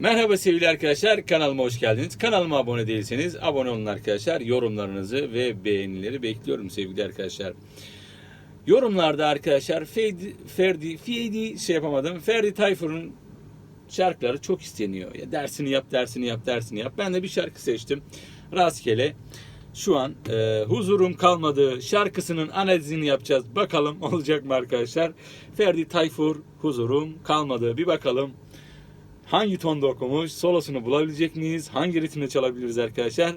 Merhaba sevgili arkadaşlar kanalıma hoş geldiniz. Kanalıma abone değilseniz abone olun arkadaşlar. Yorumlarınızı ve beğenileri bekliyorum sevgili arkadaşlar. Yorumlarda arkadaşlar Ferdi, Ferdi, Ferdi şey yapamadım. Ferdi Tayfur'un şarkıları çok isteniyor. Ya dersini yap, dersini yap, dersini yap. Ben de bir şarkı seçtim. Rastgele. Şu an e, huzurum kalmadı şarkısının analizini yapacağız. Bakalım olacak mı arkadaşlar? Ferdi Tayfur huzurum kalmadı. Bir bakalım hangi tonda okumuş, solosunu bulabilecek miyiz? Hangi ritimde çalabiliriz arkadaşlar?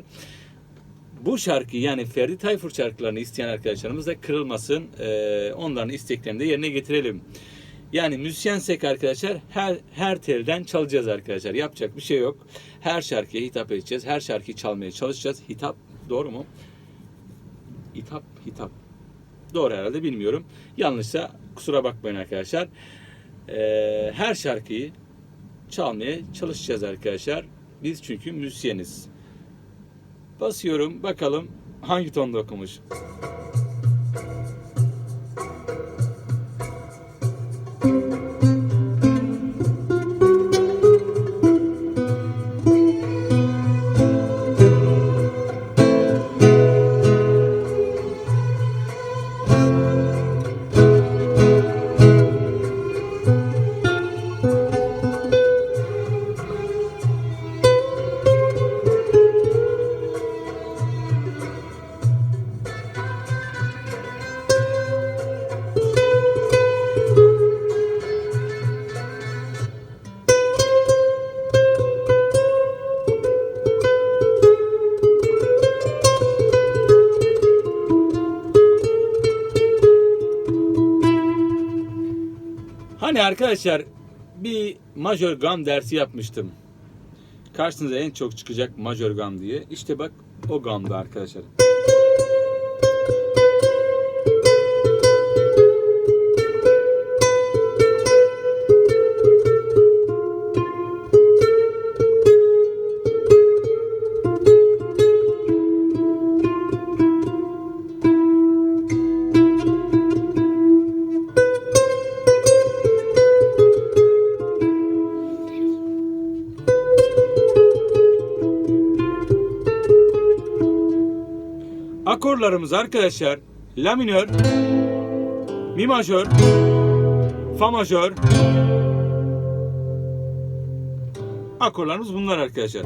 Bu şarkı yani Ferdi Tayfur şarkılarını isteyen arkadaşlarımız da kırılmasın. Ee, onların isteklerini de yerine getirelim. Yani müzisyensek arkadaşlar her her telden çalacağız arkadaşlar. Yapacak bir şey yok. Her şarkıya hitap edeceğiz. Her şarkıyı çalmaya çalışacağız. Hitap doğru mu? Hitap, hitap. Doğru herhalde bilmiyorum. Yanlışsa kusura bakmayın arkadaşlar. Ee, her şarkıyı çalmaya çalışacağız arkadaşlar. Biz çünkü müzisyeniz. Basıyorum bakalım hangi tonda okumuş. Hani arkadaşlar bir majör gam dersi yapmıştım. Karşınıza en çok çıkacak majör gam diye. İşte bak o gamdı arkadaşlar. Akorlarımız arkadaşlar La minör, Mi majör, Fa majör. Akorlarımız bunlar arkadaşlar.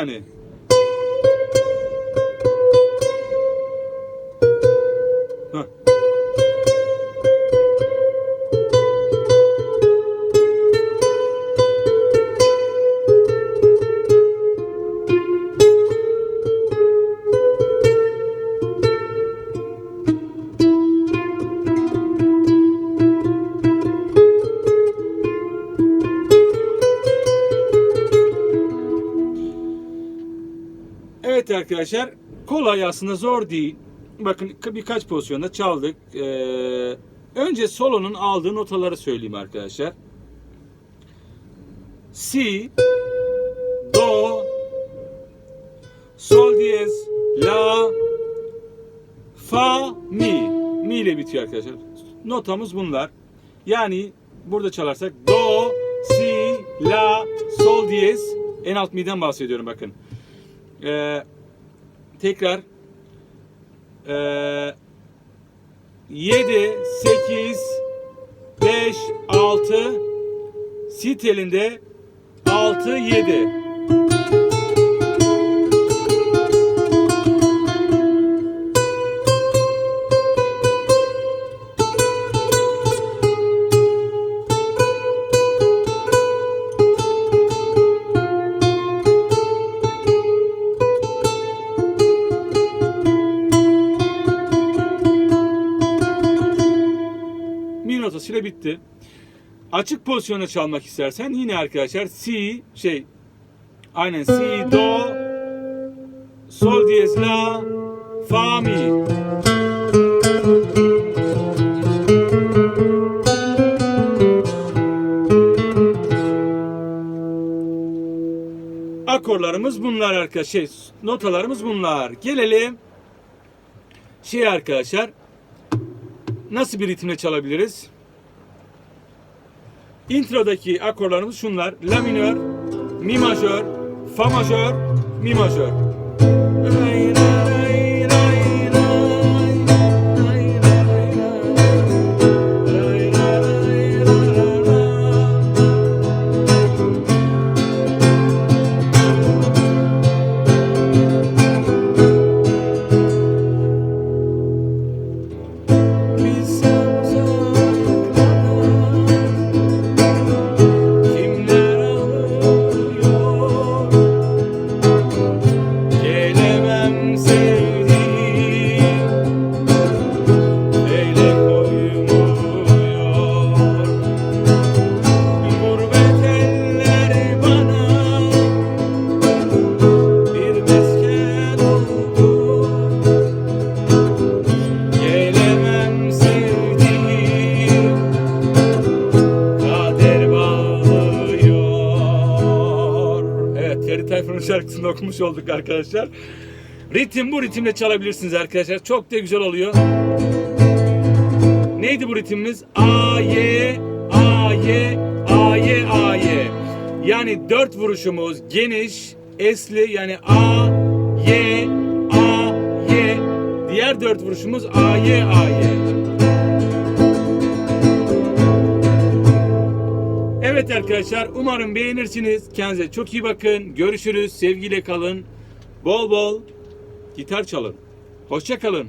Yani. Evet arkadaşlar kolay aslında zor değil. Bakın birkaç pozisyonda çaldık. Ee, önce solonun aldığı notaları söyleyeyim arkadaşlar. Si, Do, Sol diyez, La, Fa, Mi. Mi ile bitiyor arkadaşlar. Notamız bunlar. Yani burada çalarsak Do, Si, La, Sol diyez. En alt mi'den bahsediyorum bakın. Ee, tekrar ee, 7, 8, 5, 6, si telinde 6, 7. bitti. Açık pozisyona çalmak istersen yine arkadaşlar si şey aynen si do sol diyez la fa mi. Akorlarımız bunlar arkadaşlar. Şey, notalarımız bunlar. Gelelim şey arkadaşlar nasıl bir ritimle çalabiliriz? Introdaki akorlarımız şunlar. La minör, mi majör, fa majör, mi majör. Tayfur'un şarkısını okumuş olduk arkadaşlar. Ritim bu ritimle çalabilirsiniz arkadaşlar. Çok da güzel oluyor. Neydi bu ritimimiz? A, Y, A, Y, A, Y, A, Y Yani dört vuruşumuz geniş, esli yani A, Y, A, Y. Diğer dört vuruşumuz A, Y, A, Y Evet arkadaşlar umarım beğenirsiniz. Kendinize çok iyi bakın. Görüşürüz. Sevgiyle kalın. Bol bol gitar çalın. Hoşça kalın.